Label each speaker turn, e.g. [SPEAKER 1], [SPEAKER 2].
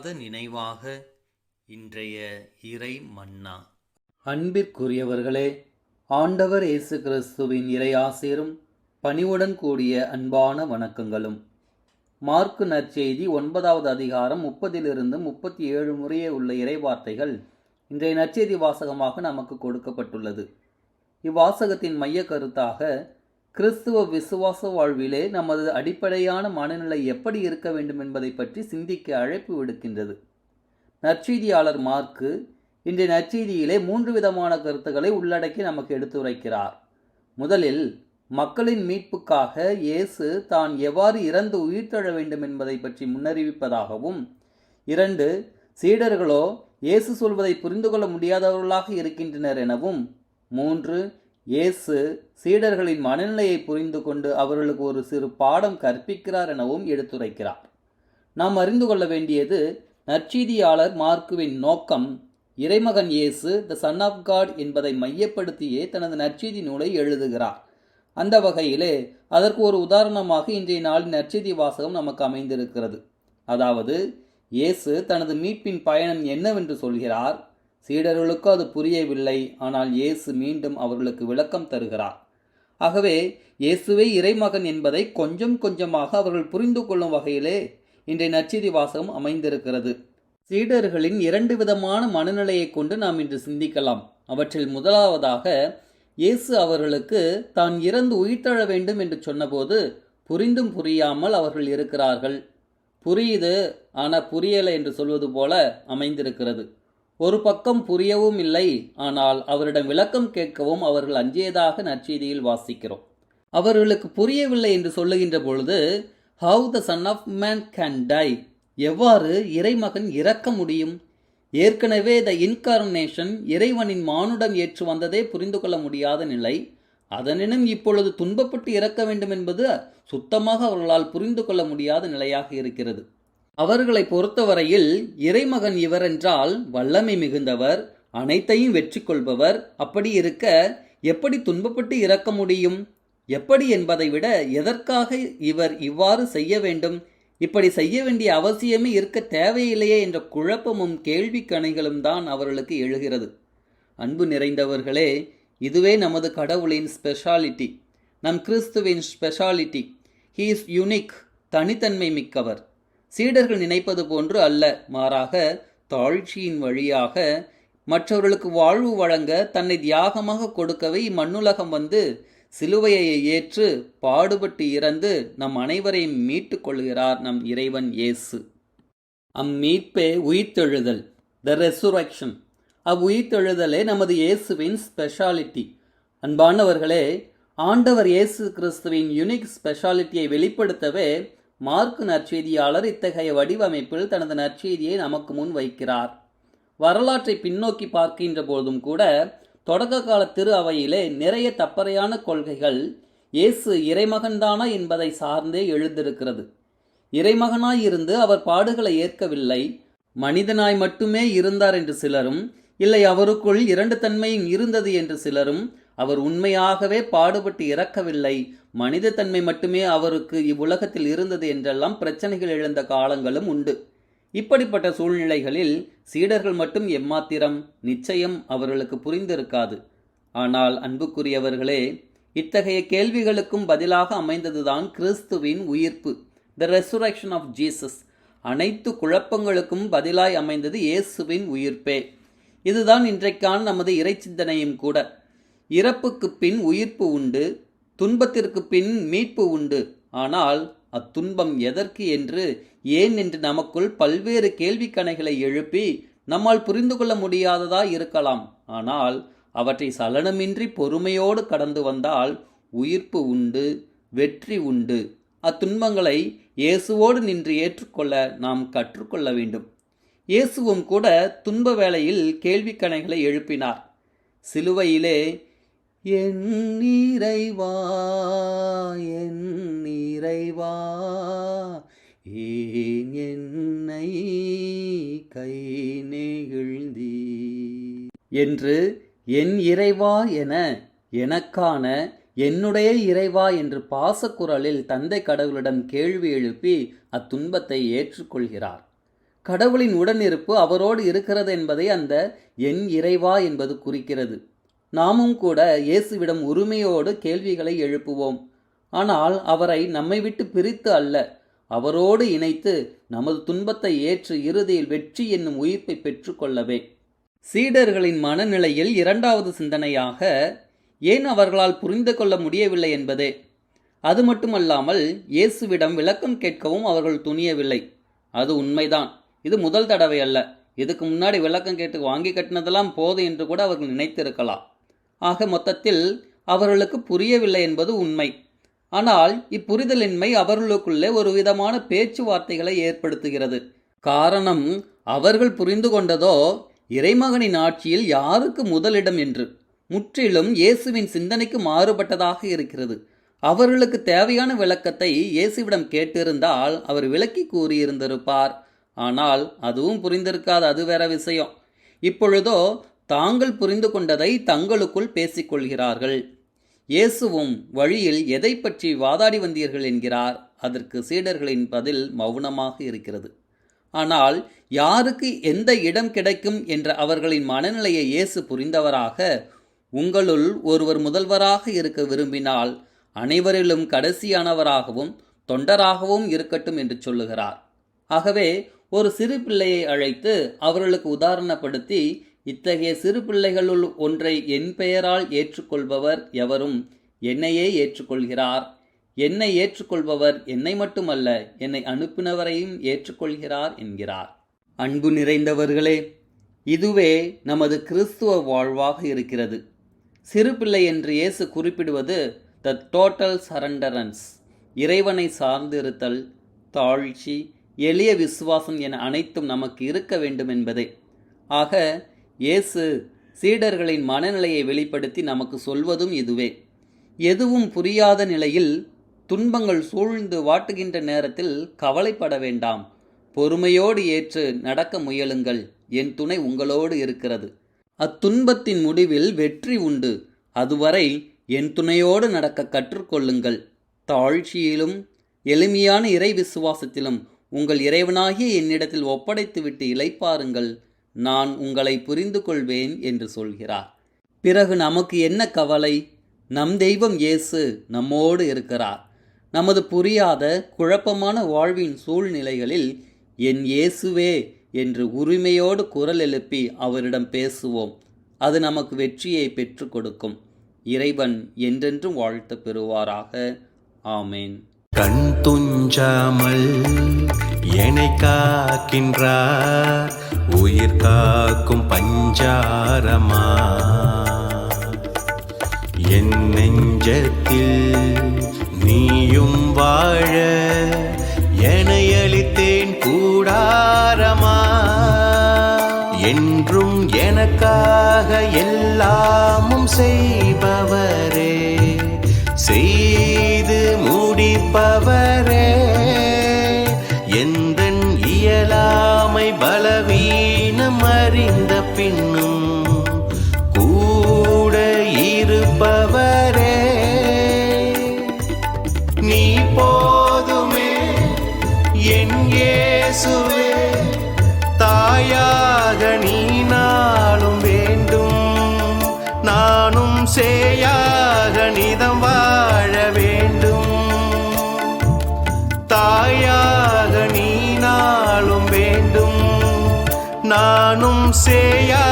[SPEAKER 1] மறவாத நினைவாக இன்றைய இறை மன்னா
[SPEAKER 2] அன்பிற்குரியவர்களே ஆண்டவர் இயேசு கிறிஸ்துவின் இறையாசிரும் பணிவுடன் கூடிய அன்பான வணக்கங்களும். மார்க்கு நற்செய்தி ஒன்பதாவது அதிகாரம் முப்பதிலிருந்து முப்பத்தி ஏழு முறையே உள்ள இறைவார்த்தைகள் இன்றைய நற்செய்தி வாசகமாக நமக்கு கொடுக்கப்பட்டுள்ளது. இவ்வாசகத்தின் மைய கருத்தாக கிறிஸ்துவ விசுவாச வாழ்விலே நமது அடிப்படையான மனநிலை எப்படி இருக்க வேண்டும் என்பதை பற்றி சிந்திக்க அழைப்பு விடுக்கின்றது. நற்செய்தியாளர் மார்க்கு இன்றைய நற்செய்தியிலே மூன்று விதமான கருத்துக்களை உள்ளடக்கி நமக்கு எடுத்துரைக்கிறார். முதலில் மக்களின் மீட்புக்காக இயேசு தான் எவ்வாறு இறந்து உயிர்த்தெழ வேண்டும் என்பதை பற்றி முன்னறிவிப்பதாகவும் இரண்டு சீடர்களோ இயேசு சொல்வதை புரிந்து கொள்ள முடியாதவர்களாக இருக்கின்றனர் எனவும் மூன்று இயேசு சீடர்களின் மனநிலையை புரிந்து கொண்டு அவர்களுக்கு ஒரு சிறு பாடம் கற்பிக்கிறார் எனவும் எடுத்துரைக்கிறார். நாம் அறிந்து கொள்ள வேண்டியது நற்செய்தியாளர் மார்க்குவின் நோக்கம் இறைமகன் இயேசு த சன் ஆஃப் காட் என்பதை மையப்படுத்தியே தனது நற்செய்தி நூலை எழுதுகிறார். அந்த வகையிலே அதற்கு ஒரு உதாரணமாக இன்றைய நாளின் நற்செய்தி வாசகம் நமக்கு அமைந்திருக்கிறது. அதாவது இயேசு தனது மீட்பின் பயணம் என்னவென்று சொல்கிறார்? சீடர்களுக்கோ அது புரியவில்லை. ஆனால் இயேசு மீண்டும் அவர்களுக்கு விளக்கம் தருகிறார். ஆகவே இயேசுவே இறைமகன் என்பதை கொஞ்சம் கொஞ்சமாக அவர்கள் புரிந்து கொள்ளும் வகையிலே இன்றைய நற்செய்தி வாசகம் அமைந்திருக்கிறது. சீடர்களின் இரண்டு விதமான மனநிலையை கொண்டு நாம் இன்று சிந்திக்கலாம். அவற்றில் முதலாவதாக இயேசு அவர்களுக்கு தான் இறந்து உயிர்த்தழ வேண்டும் என்று சொன்னபோது புரிந்தும் புரியாமல் அவர்கள் இருக்கிறார்கள். புரியுது ஆனால் புரியலை என்று சொல்வது போல அமைந்திருக்கிறது. ஒரு பக்கம் புரியவும் இல்லை. ஆனால் அவரிடம் விளக்கம் கேட்கவும் அவர்கள் அஞ்சியதாக நற்செய்தியில் வாசிக்கிறோம். அவர்களுக்கு புரியவில்லை என்று சொல்லுகின்ற பொழுது how the son of man can die எவ்வாறு இறைமகன் இறக்க முடியும்? ஏற்கனவே த இன்கார்னேஷன் இறைவனின் மானுடம் ஏற்று வந்ததே புரிந்து கொள்ள முடியாத நிலை. அதனினும் இப்பொழுது துன்பப்பட்டு இறக்க வேண்டும் என்பது சுத்தமாக அவர்களால் புரிந்து கொள்ள முடியாத நிலையாக இருக்கிறது. அவர்களை பொறுத்தவரையில் இறைமகன் இவர் என்றால் வல்லமை மிகுந்தவர் அனைத்தையும் வெற்றி கொள்பவர் அப்படி இருக்க எப்படி துன்பப்பட்டு இறக்க முடியும்? எப்படி என்பதை விட எதற்காக இவர் இவ்வாறு செய்ய வேண்டும்? இப்படி செய்ய வேண்டிய அவசியமே இருக்க தேவையில்லையே என்ற குழப்பமும் கேள்வி கணைகளும் தான் அவர்களுக்கு எழுகிறது. அன்பு நிறைந்தவர்களே இதுவே நமது கடவுளின் ஸ்பெஷாலிட்டி நம் கிறிஸ்துவின் ஸ்பெஷாலிட்டி ஹீ இஸ் யுனிக் தனித்தன்மை மிக்கவர். சீடர்கள் நினைப்பது போன்று அல்ல மாறாக தாழ்ச்சியின் வழியாக மற்றவர்களுக்கு வாழ்வு வழங்க தன்னை தியாகமாக கொடுக்கவே இம்மண்ணுலகம் வந்து சிலுவையை ஏற்று பாடுபட்டு இறந்து நம் அனைவரையும் மீட்டு கொள்கிறார் நம் இறைவன் இயேசு. அம்மீட்பே உயிர்த்தெழுதல் த ரெசுரக்ஷன் அவ்வுயிர்த்தெழுதலே நமது இயேசுவின் ஸ்பெஷாலிட்டி அன்பானவர்களே ஆண்டவர் இயேசு கிறிஸ்துவின் யுனிக் ஸ்பெஷாலிட்டியை வெளிப்படுத்தவே மார்க்கு நற்செய்தியாளர் இத்தகைய வடிவமைப்பில் தனது நற்செய்தியை நமக்கு முன் வைக்கிறார். வரலாற்றை பின்னோக்கி பார்க்கின்ற போதும் கூட தொடக்க கால திரு அவையிலே நிறைய தப்பறையான கொள்கைகள் இயேசு இறைமகன்தானா என்பதை சார்ந்தே எழுந்திருக்கிறது. இறைமகனாய் இருந்து அவர் பாடுகளை ஏற்கவில்லை. மனிதனாய் மட்டுமே இருந்தார் என்று சிலரும் இல்லை அவருக்குள் இரண்டு தன்மையும் இருந்தது என்று சிலரும் அவர் உண்மையாகவே பாடுபட்டு இறக்கவில்லை. மனித தன்மை மட்டுமே அவருக்கு இவ்வுலகத்தில் இருந்தது என்றெல்லாம் பிரச்சனைகள் எழுந்த காலங்களும் உண்டு. இப்படிப்பட்ட சூழ்நிலைகளில் சீடர்கள் மட்டும் எம்மாத்திரம் நிச்சயம் அவர்களுக்கு புரிந்திருக்காது. ஆனால் அன்புக்குரியவர்களே இத்தகைய கேள்விகளுக்கும் பதிலாக அமைந்ததுதான் கிறிஸ்துவின் உயிர்ப்பு த ரெசுரக்ஷன் ஆஃப் ஜீசஸ் அனைத்து குழப்பங்களுக்கும் பதிலாய் அமைந்தது இயேசுவின் உயிர்ப்பே. இதுதான் இன்றைக்கான நமது இறை சிந்தனையும் கூட. இறப்புக்கு பின் உயிர்ப்பு உண்டு துன்பத்திற்கு பின் மீட்பு உண்டு. ஆனால் அத்துன்பம் எதற்கு என்று ஏன் என்று நமக்குள் பல்வேறு கேள்விக்கணைகளை எழுப்பி நம்மால் புரிந்து கொள்ள முடியாததா இருக்கலாம். ஆனால் அவற்றை சலனமின்றி பொறுமையோடு கடந்து வந்தால் உயிர்ப்பு உண்டு வெற்றி உண்டு. அத்துன்பங்களை இயேசுவோடு நின்று ஏற்றுக்கொள்ள நாம் கற்றுக்கொள்ள வேண்டும். இயேசுவும் கூட துன்ப வேளையில் கேள்விக்கணைகளை எழுப்பினார். சிலுவையிலே என் நிறைவா என் நிறைவா ஏன் என்னை கை நெகிழ்ந்தி என்று என் இறைவா என எனக்கான என்னுடைய இறைவா என்று பாசக்குரலில் தந்தை கடவுளிடம் கேள்வி எழுப்பி அத்துன்பத்தை ஏற்றுக்கொள்கிறார். கடவுளின் உடனிருப்பு அவரோடு இருக்கிறது என்பதை அந்த என் இறைவா என்பது குறிக்கிறது. நாமும் கூட இயேசுவிடம் உரிமையோடு கேள்விகளை எழுப்புவோம். ஆனால் அவரை நம்மை விட்டு பிரித்து அல்ல அவரோடு இணைத்து நமது துன்பத்தை ஏற்று இறுதியில் வெற்றி என்னும் உயிர்ப்பை பெற்றுக்கொள்ளவே. சீடர்களின் மனநிலையில் இரண்டாவது சிந்தனையாக ஏன் அவர்களால் புரிந்து கொள்ள முடியவில்லை என்பதே. அது மட்டுமல்லாமல் இயேசுவிடம் விளக்கம் கேட்கவும் அவர்கள் துணியவில்லை. அது உண்மைதான். இது முதல் தடவை அல்ல. இதுக்கு முன்னாடி விளக்கம் கேட்டு வாங்கி கட்டினதெல்லாம் போதும் என்று கூட அவர்கள் நினைத்திருக்கலாம். ஆக மொத்தத்தில் அவர்களுக்கு புரியவில்லை என்பது உண்மை. ஆனால் இப்புரிதலின்மை அவர்களுக்குள்ளே ஒரு விதமான பேச்சுவார்த்தைகளை ஏற்படுத்துகிறது. காரணம் அவர்கள் புரிந்து கொண்டதோ இறைமகனின் ஆட்சியில் யாருக்கு முதலிடம் என்று. முற்றிலும் இயேசுவின் சிந்தனைக்கு மாறுபட்டதாக இருக்கிறது. அவர்களுக்கு தேவையான விளக்கத்தை இயேசுவிடம் கேட்டிருந்தால் அவர் விளக்கி கூறியிருந்திருப்பார். ஆனால் அதுவும் புரிந்திருக்காது அது வேற விஷயம். இப்பொழுதோ தாங்கள் புரிந்து கொண்டதை தங்களுக்குள் பேசிக்கொள்கிறார்கள். இயேசுவும் வழியில் எதை பற்றி வாதாடி வந்தீர்கள் என்கிறார். அதற்கு சீடர்களின் பதில் மௌனமாக இருக்கிறது. ஆனால் யாருக்கு எந்த இடம் கிடைக்கும் என்ற அவர்களின் மனநிலையை இயேசு புரிந்தவராக உங்களுள் ஒருவர் முதல்வராக இருக்க விரும்பினால் அனைவரிலும் கடைசியானவராகவும் தொண்டராகவும் இருக்கட்டும் என்று சொல்லுகிறார். ஆகவே ஒரு சிறு பிள்ளையை அழைத்து அவர்களுக்கு உதாரணப்படுத்தி இத்தகைய சிறு பிள்ளைகளுள் ஒன்றை என் பெயரால் ஏற்றுக்கொள்பவர் எவரும் என்னையே ஏற்றுக்கொள்கிறார். என்னை ஏற்றுக்கொள்பவர் என்னை மட்டுமல்ல என்னை அனுப்பினவரையும் ஏற்றுக்கொள்கிறார் என்கிறார். அன்பு நிறைந்தவர்களே இதுவே நமது கிறிஸ்துவ வாழ்வாக இருக்கிறது. சிறு பிள்ளை என்று இயேசு குறிப்பிடுவது த டோட்டல் சரண்டரன்ஸ் இறைவனை சார்ந்திருத்தல் தாழ்ச்சி எளிய விசுவாசம் என அனைத்தும் நமக்கு இருக்க வேண்டும் என்பதே. ஆக இயேசு சீடர்களின் மனநிலையை வெளிப்படுத்தி நமக்கு சொல்வதும் இதுவே. எதுவும் புரியாத நிலையில் துன்பங்கள் சூழ்ந்து வாட்டுகின்ற நேரத்தில் கவலைப்பட வேண்டாம். பொறுமையோடு ஏற்று நடக்க முயலுங்கள். என் துணை உங்களோடு இருக்கிறது. அத்துன்பத்தின் முடிவில் வெற்றி உண்டு. அதுவரை என் துணையோடு நடக்க கற்றுக்கொள்ளுங்கள். தாழ்ச்சியிலும் எளிமையான இறை விசுவாசத்திலும் உங்கள் இறைவனாகிய என்னிடத்தில் ஒப்படைத்துவிட்டு இழைப்பாருங்கள் நான் உங்களை புரிந்து கொள்வேன் என்று சொல்கிறார். பிறகு நமக்கு என்ன கவலை? நம் தெய்வம் இயேசு நம்மோடு இருக்கிறார். நமது புரியாத குழப்பமான வாழ்வின் சூழ்நிலைகளில் என் இயேசுவே என்று உரிமையோடு குரல் எழுப்பி அவரிடம் பேசுவோம். அது நமக்கு வெற்றியை பெற்று கொடுக்கும். இறைவன் என்றென்றும் வாழ்த்து பெறுவாராக. ஆமேன்.
[SPEAKER 3] கண் துஞ்சாமல் காக்கின்றார். உயிர் காக்கும் பஞ்சாரமா? என் நெஞ்சத்தில் நீயும் வாழ எனையளித்தேன் அளித்தேன் கூடாரமா? என்றும் எனக்காக எல்லாமும் செய்பவரே செய்து முடிப்பவர். இயலாமை பலவீனம் அறிந்த பின்னும் கூட இருப்பவரே. நீ போதுமே என் இயேசுவே. தாயாக நீ நாளும் வேண்டும். நானும் சே வேண்டும் நானும் சேயாக நிதம் வாழ